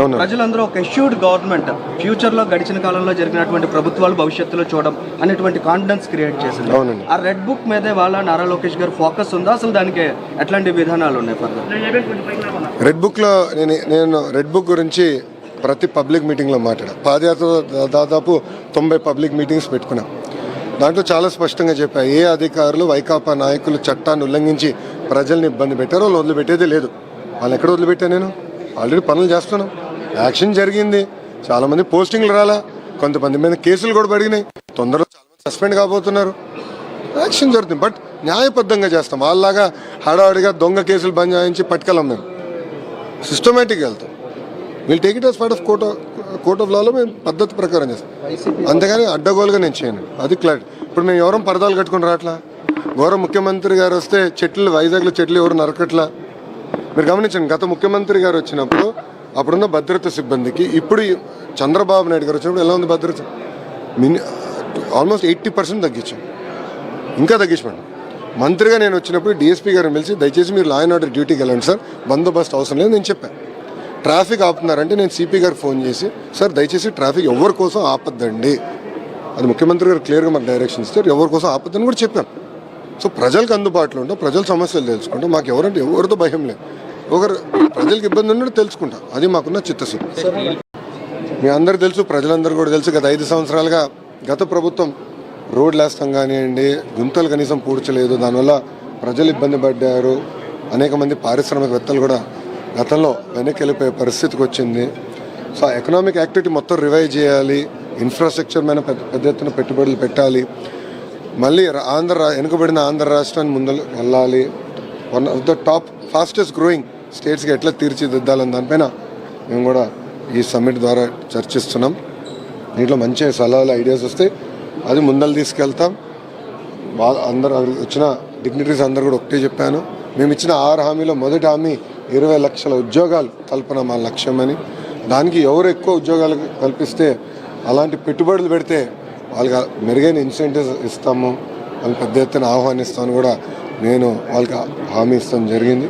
అవును. ప్రజలందరూ ఒక ఎష్యూర్డ్ గవర్నమెంట్ ఫ్యూచర్లో గడిచిన కాలంలో జరిగినటువంటి ప్రభుత్వాలు భవిష్యత్తులో చూడడం అనేటువంటి కాన్ఫిడెన్స్ క్రియేట్ చేసింది. ఆ రెడ్ బుక్ మీదే వాళ్ళ నారా లోకేష్ గారు ఫోకస్ ఉందా? అసలు దానికి ఎట్లాంటి విధానాలు ఉన్నాయి రెడ్ బుక్లో నేను నేను రెడ్ బుక్ గురించి ప్రతి పబ్లిక్ మీటింగ్లో మాట్లాడా పాదయాత్ర దాదాపు తొంభై పబ్లిక్ మీటింగ్స్ పెట్టుకున్నాం. దాంట్లో చాలా స్పష్టంగా చెప్పా ఏ అధికారులు వైకాపా నాయకులు చట్టాన్ని ఉల్లంఘించి ప్రజల్ని ఇబ్బంది పెట్టారో వాళ్ళు వదిలిపెట్టేదే లేదు. వాళ్ళు ఎక్కడ వదిలిపెట్టా నేను? ఆల్రెడీ పనులు చేస్తున్నాం. యాక్షన్ జరిగింది. చాలామంది పోస్టింగ్లు రాలా. కొంతమంది మీద కేసులు కూడా పడినాయి తొందరలో చాలామంది సస్పెండ్ కాబోతున్నారు. యాక్షన్ జరుగుతుంది. బట్ న్యాయబద్ధంగా చేస్తాం. వాళ్ళలాగా హడావుడిగా దొంగ కేసులు బంద్ చేయించి పట్టుకెళ్ళాం మేము. సిస్టమేటిక్గా వెళ్తాం. Will take it as part of court court of లాలో మేము పద్ధతి ప్రకారం చేస్తాం. అంతేగాని అడ్డగోలుగా నేను చేయను. అది క్లారిటీ ఇప్పుడు మేము ఎవరం పరదాలు కట్టుకుని రావట్లా గౌరవ ముఖ్యమంత్రి గారు వస్తే చెట్లు వైజాగ్లో చెట్లు ఎవరు నరకట్లా? మీరు గమనించండి గత ముఖ్యమంత్రి గారు వచ్చినప్పుడు అప్పుడున్న భద్రత సిబ్బందికి ఇప్పుడు ఈ చంద్రబాబు నాయుడు గారు వచ్చినప్పుడు ఎలా ఉంది భద్రత? మిని ఆల్మోస్ట్ ఎయిటీ పర్సెంట్ తగ్గించాం. ఇంకా తగ్గించమండి. మంత్రిగా నేను వచ్చినప్పుడు డిఎస్పీ గారిని పిలిచి దయచేసి మీరు లా అండ్ ఆర్డర్ డ్యూటీకి వెళ్ళండి సార్ బందోబస్తు అవసరం లేదు నేను చెప్పాను ట్రాఫిక్ ఆపుతున్నారంటే నేను సిపి గారికి ఫోన్ చేసి సార్ దయచేసి ట్రాఫిక్ ఎవరి కోసం ఆపద్దండి? అది ముఖ్యమంత్రి గారు క్లియర్గా మాకు డైరెక్షన్ ఇస్తారు ఎవరి కోసం ఆపద్దని కూడా చెప్పాను. సో ప్రజలకు అందుబాటులో ఉంటాం ప్రజల సమస్యలు తెలుసుకుంటాం. మాకు ఎవరంటే ఎవరితో భయం లేదు. ఒకరు ప్రజలకు ఇబ్బంది ఉన్నట్టు తెలుసుకుంటాం. అది మాకున్న చిత్తశుద్ధి. మీ అందరు తెలుసు ప్రజలందరూ కూడా తెలుసు గత ఐదు సంవత్సరాలుగా గత ప్రభుత్వం రోడ్లు వేస్తాం కానివ్వండి గుంతలు కనీసం పూడ్చలేదు. దానివల్ల ప్రజలు ఇబ్బంది పడ్డారు. అనేక మంది పారిశ్రామికవేత్తలు కూడా గతంలో వెనక్కి వెళ్ళిపోయే పరిస్థితికి వచ్చింది. సో ఎకనామిక్ యాక్టివిటీ మొత్తం రివైవ్ చేయాలి. ఇన్ఫ్రాస్ట్రక్చర్ మీద పెద్ద పెద్ద ఎత్తున పెట్టుబడులు పెట్టాలి. మళ్ళీ ఆంధ్ర వెనుకబడిన ఆంధ్ర రాష్ట్రాన్ని ముందు వెళ్ళాలి. One of the top fastest growing స్టేట్స్కి ఎట్లా తీర్చిదిద్దాలని దానిపైన మేము కూడా ఈ సమ్మిట్ ద్వారా చర్చిస్తున్నాం. దీంట్లో మంచి సలహాలు ఐడియాస్ వస్తే అది ముందలు తీసుకెళ్తాం. అందరు అందరూ వచ్చిన డిగ్నిటరీస్ అందరూ కూడా ఒకటే చెప్పాను. మేము ఇచ్చిన ఆరు హామీలో మొదటి హామీ ఇరవై లక్షల ఉద్యోగాలు కల్పన మా లక్ష్యమని దానికి ఎవరు ఎక్కువ ఉద్యోగాలు కల్పిస్తే అలాంటి పెట్టుబడులు పెడితే వాళ్ళకి మెరుగైన ఇన్సెంటివ్స్ ఇస్తాము వాళ్ళని పెద్ద ఎత్తున ఆహ్వానిస్తామని కూడా నేను వాళ్ళకి హామీ ఇస్తాం జరిగింది.